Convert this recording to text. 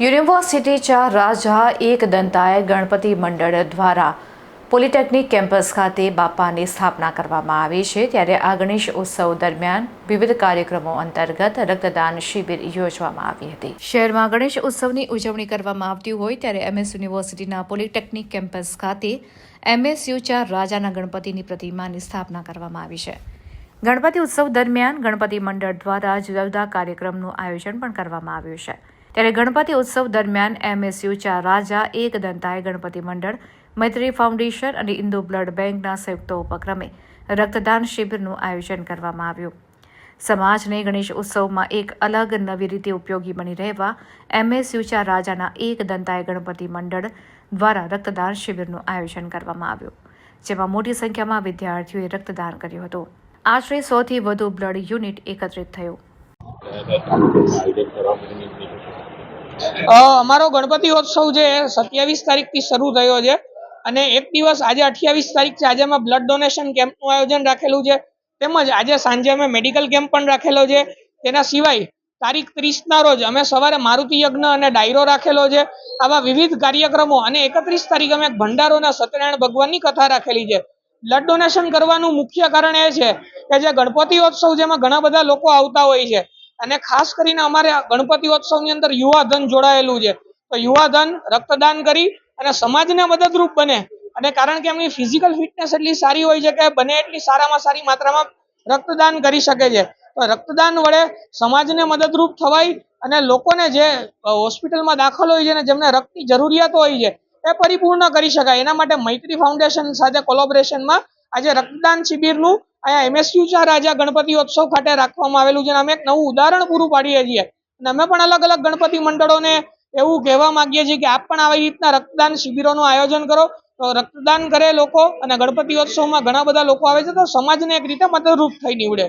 University ચાર રાજા એક દંતાય ગણપતિ મંડળ દ્વારા પોલિટેકનિક કેમ્પસ ખાતે બાપાની સ્થાપના કરવામાં આવી છે. ત્યારે આ ગણેશ ઉત્સવ દરમિયાન વિવિધ કાર્યક્રમો અંતર્ગત રક્તદાન શિબિર યોજવામાં આવી હતી. શહેરમાં ગણેશ ઉત્સવની ઉજવણી કરવામાં આવતી હોય ત્યારે એમએસ યુનિવર્સિટીના પોલિટેકનિક કેમ્પસ ખાતે એમએસયુ ચાર રાજાના ગણપતિની પ્રતિમાની સ્થાપના કરવામાં આવી છે. ગણપતિ ઉત્સવ દરમિયાન ગણપતિ મંડળ દ્વારા જુદા જુદા કાર્યક્રમનું આયોજન પણ કરવામાં આવ્યું છે. ત્યારે ગણપતિ ઉત્સવ દરમિયાન એમએસયુ ચાર રાજા, એક દંતાય ગણપતિ મંડળ, મૈત્રી ફાઉન્ડેશન અને ઇન્દુ બ્લડ બેંકના સંયુક્ત ઉપક્રમે રક્તદાન શિબિરનું આયોજન કરવામાં આવ્યું. સમાજને ગણેશ ઉત્સવમાં એક અલગ નવી રીતે ઉપયોગી બની રહેવા એમએસયુ ચાર રાજાના એક દંતાય ગણપતિ મંડળ દ્વારા રક્તદાન શિબિરનું આયોજન કરવામાં આવ્યું, જેમાં મોટી સંખ્યામાં વિદ્યાર્થીઓએ રક્તદાન કર્યું હતું. આશરે સોથી વધુ બ્લડ યુનિટ એકત્રિત થયું. અમારો ગણપતિ ઉત્સવ છે સત્યાવીસ તારીખથી શરૂ થયો છે અને એક દિવસ આજે અઠ્યાવીસ તારીખ છે. આજે અમે બ્લડ ડોનેશન કેમ્પનું આયોજન રાખેલું છે. તેમજ આજે સાંજે અમે મેડિકલ કેમ્પ પણ રાખેલો છે. તેના સિવાય તારીખ ત્રીસના રોજ અમે સવારે મારુતિ યજ્ઞ અને ડાયરો રાખેલો છે. આવા વિવિધ કાર્યક્રમો અને એકત્રીસ તારીખ અમે ભંડારોના ભંડારો સત્યનારાયણ ભગવાનની કથા રાખેલી છે. બ્લડ ડોનેશન કરવાનું મુખ્ય કારણ એ છે કે જે ગણપતિ ઉત્સવ જેમાં ઘણા બધા લોકો આવતા હોય છે. અને ખાસ કરીને અમારે ગણપતિ ઉત્સવની અંદર યુવા ધન જોડાયેલું છે. તો યુવા ધન રક્તદાન કરી અને સમાજને મદદરૂપ બને. અને કારણ કે એમની ફિઝિકલ ફિટનેસ એટલી સારી હોય છે કે બને એટલી સારામાં સારી માત્રામાં રક્તદાન કરી શકે છે. તો રક્તદાન વડે સમાજને મદદરૂપ થવાય અને લોકોને જે હોસ્પિટલમાં દાખલ હોય છે અને જેમને રક્તની જરૂરિયાતો હોય છે, એ પરિપૂર્ણ કરી શકાય. એના માટે મૈત્રી ફાઉન્ડેશન સાથે કોલોબરેશનમાં આજે રક્તદાન શિબિરનું અહીંયા એમએસયુ ચાર રાજા ગણપતિ ઉત્સવ ખાતે રાખવામાં આવેલું છે અમે એક નવું ઉદાહરણ પૂરું પાડીએ છીએ. અને અમે પણ અલગ અલગ ગણપતિ મંડળોને એવું કહેવા માંગીએ છીએ કે આપ પણ આવી રીતના રક્તદાન શિબિરોનું આયોજન કરો. તો રક્તદાન કરે લોકો અને ગણપતિ ઉત્સવમાં ઘણા બધા લોકો આવે છે, તો સમાજને એક રીતે મદદરૂપ થઈ નીવડે.